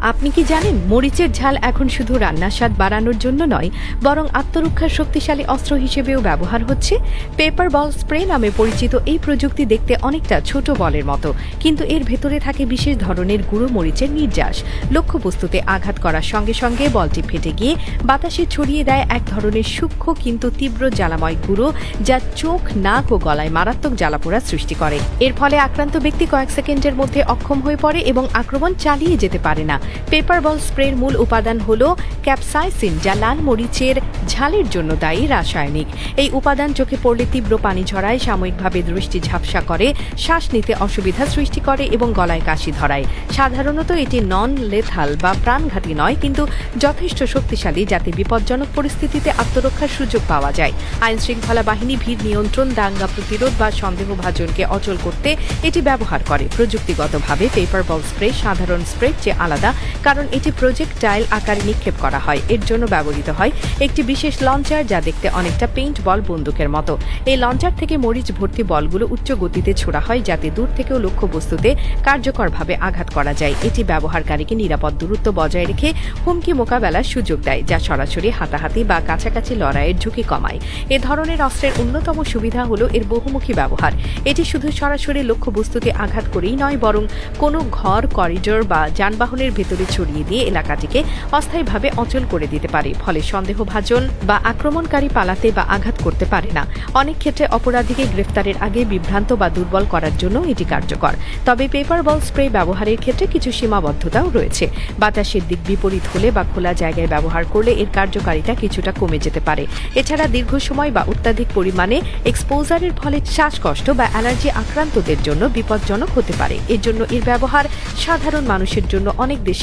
আপনি কি জানেন, মরিচের ঝাল এখন শুধু রান্নার স্বাদ বাড়ানোর জন্য নয়, বরং আত্মরক্ষার শক্তিশালী অস্ত্র হিসেবেও ব্যবহার হচ্ছে। পেপার বল স্প্রে নামে পরিচিত এই প্রযুক্তি দেখতে অনেকটা ছোট বলের মতো, কিন্তু এর ভেতরে থাকে বিশেষ ধরনের গুঁড়ো মরিচের নির্যাস। লক্ষ্যবস্তুতে আঘাত করার সঙ্গে সঙ্গে বলটি ফেটে গিয়ে বাতাসে ছড়িয়ে দেয় এক ধরনের সূক্ষ্ম কিন্তু তীব্র জ্বালাময় গুঁড়ো, যা চোখ, নাক ও গলায় মারাত্মক জ্বালাপোড়া সৃষ্টি করে। এর ফলে আক্রান্ত ব্যক্তি কয়েক সেকেন্ডের মধ্যে অক্ষম হয়ে পড়ে এবং আক্রমণ চালিয়ে যেতে পারে না। পেপার বল স্প্রের মূল উপাদান হল ক্যাপসাইসিন, যা লাল মরিচের ঝালের জন্য দায়ী রাসায়নিক। এই উপাদান চোখে পড়লে তীব্র পানি ঝরায়, সাময়িকভাবে দৃষ্টি ঝাপসা করে, শ্বাস নিতে অসুবিধা সৃষ্টি করে এবং গলায় কাশি ধরায়। সাধারণত এটি নন লেথাল বা প্রাণঘাতী নয়, কিন্তু যথেষ্ট শক্তিশালী, যাতে বিপজ্জনক পরিস্থিতিতে আত্মরক্ষার সুযোগ পাওয়া যায়। আইন শৃঙ্খলা বাহিনী ভিড় নিয়ন্ত্রণ, দাঙ্গা প্রতিরোধ বা সন্দেহভাজনকে অচল করতে এটি ব্যবহার করে। প্রযুক্তিগতভাবে পেপার বল স্প্রে সাধারণ স্প্রে চেয়ে আলাদা কারণ এটি প্রজেক্টাইল আকারে নিক্ষেপ করা হয়। এর জন্য ব্যবহৃত হয় একটি বিশেষ লঞ্চার যা দেখতে অনেকটা পেইন্ট বল বন্দুকের মতো। এই লঞ্চার থেকে মরিচ ভর্তি বলগুলো উচ্চ গতিতে ছোড়া হয় যাতে দূর থেকেও লক্ষ্যবস্তুতে কার্যকরভাবে আঘাত করা যায়। এটি ব্যবহারকারীকে নিরাপদ দূরত্ব বজায় রেখে হুমকি মোকাবেলার সুযোগ দেয়, যা সরাসরি হাতাহাতি বা কাছাকাছি লড়াইয়ের ঝুঁকি কমায়। এ ধরনের অস্ত্রের অন্যতম সুবিধা হল এর বহুমুখী ব্যবহার। এটি শুধু সরাসরি লক্ষ্য লক্ষ্যবস্তুতে আঘাত করেই নয়, বরং কোনো ঘর, করিডোর বা যানবাহনের ভেতরে ছড়িয়ে দিয়ে এলাকাটিকে অস্থায়ীভাবে অচল করে দিতে পারে, ফলে সন্দেহভাজন বা আক্রমণকারী পালাতে বা আঘাত করতে পারে না। অনেক ক্ষেত্রে অপরাধীকে গ্রেফতারের আগে বিভ্রান্ত বা দুর্বল করার জন্য এটি কার্যকর। তবে পেপার বল স্প্রে ব্যবহারের ক্ষেত্রে কিছু সীমাবদ্ধতাও রয়েছে। বাতাসের দিক বিপরীত হলে বা খোলা জায়গায় ব্যবহার করলে এর কার্যকারিতা কিছুটা কমে যেতে পারে। এছাড়া দীর্ঘ সময় বা অত্যাধিক পরিমাণে এক্সপোজারের ফলে শ্বাসকষ্ট বা অ্যালার্জি আক্রান্তদের জন্য বিপজ্জনক হতে পারে। এর জন্য এর ব্যবহার সাধারণ মানুষের জন্য অনেক দেশে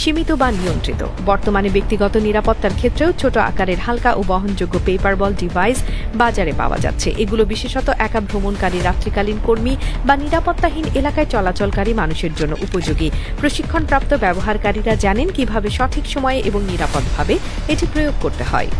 সীমিত বা নিয়ন্ত্রিত। বর্তমানে ব্যক্তিগত নিরাপত্তার ক্ষেত্রেও ছোট আকারের হালকা ও বহনযোগ্য পেপার বল ডিভাইস বাজারে পাওয়া যাচ্ছে। এগুলো বিশেষত একা ভ্রমণকারী, রাত্রিকালীন কর্মী বা নিরাপত্তাহীন এলাকায় চলাচলকারী মানুষের জন্য উপযোগী। প্রশিক্ষণপ্রাপ্ত ব্যবহারকারীরা জানেন কীভাবে সঠিক সময়ে এবং নিরাপদভাবে এটি প্রয়োগ করতে হয়।